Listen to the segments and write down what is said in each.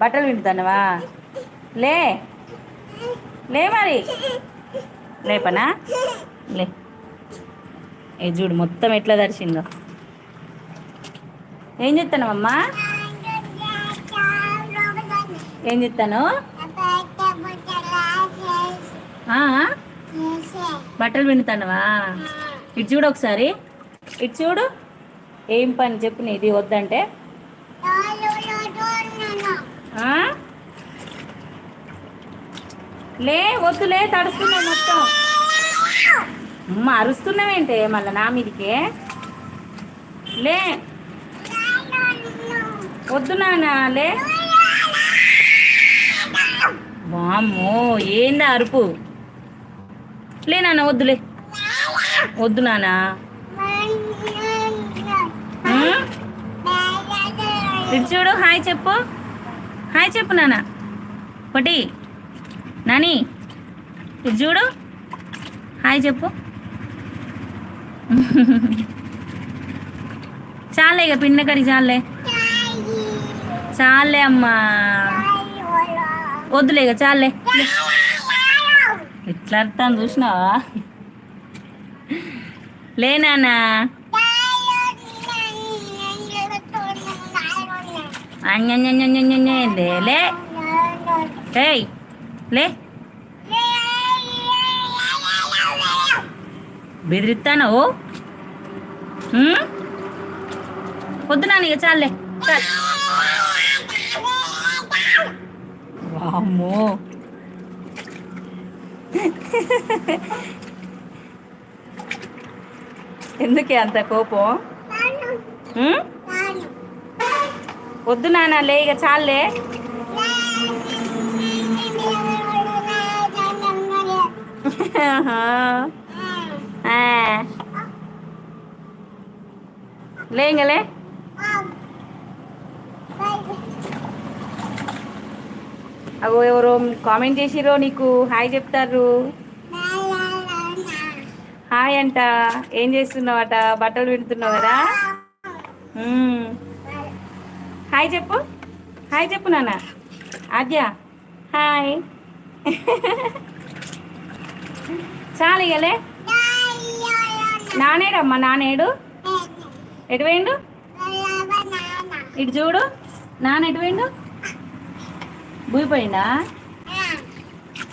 బట్టలు వింటున్నావా? లే. లే మరి. లేపనా? లే. ఏ చూడు మొత్తం ఎట్లా దర్శిందో ఏం చెప్తానమ్మా ఏం చెప్తాను బట్టలు పిండుతానవా ఇటు చూడు ఒకసారి. ఇటు చూడు. ఏం పని చెప్పు నీది వద్దంటే. లే వద్దులే తడుస్తున్నాయి మొత్తం. అమ్మ అరుస్తున్నావేంటే మళ్ళీ నా మీదికే? లే. వద్దు నాన్న లే. వామ్మో ఏందా అరుపు? లే నాన్న వద్దులే వద్దు ఉమ్? ఇటు చూడు హాయ్ చెప్పు. హాయ్ చెప్పు నాన్న. ఒకటి నాని ఇది చూడు. హాయ్ చెప్పు. చాలే ఇక పిండ కడి చాలే. చాలే అమ్మా. వద్దులే ఇక చాలే. ఎట్లా అర్థం చూసినావా? లే లే ఏయ్ లే బెదిరిస్తాను వద్దు నాన్న ఇక చాలే చాలు వామ్మో ఎందుకే అంత కోపం వద్దు నాన్న లే ఇక చాలే ఆహా. ఆ. లే ఇంక లే. అగో ఎవరో కామెంట్ చేసిరో నీకు. హాయ్ చెప్తారు హాయ్ అంట. ఏం చేస్తున్నావట? బట్టలు వింటున్నావు కదా. హాయ్ చెప్పు. హాయ్ చెప్పు నాన్న. ఆద్య హాయ్. చాలు ఇగలే నానేడమ్మా నానేడు. ఎటు ఇటు చూడు. నాన్న ఎటు పోయిండు? బుయ్ పోయిండా?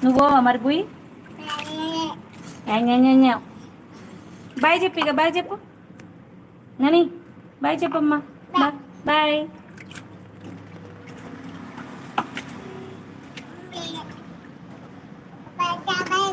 నువ్వు పోవా మరి బుయ్ బాయ్ చెప్పు ఇక బాయ్ చెప్పు. నని బాయ్ చెప్పమ్మా. బాయ్.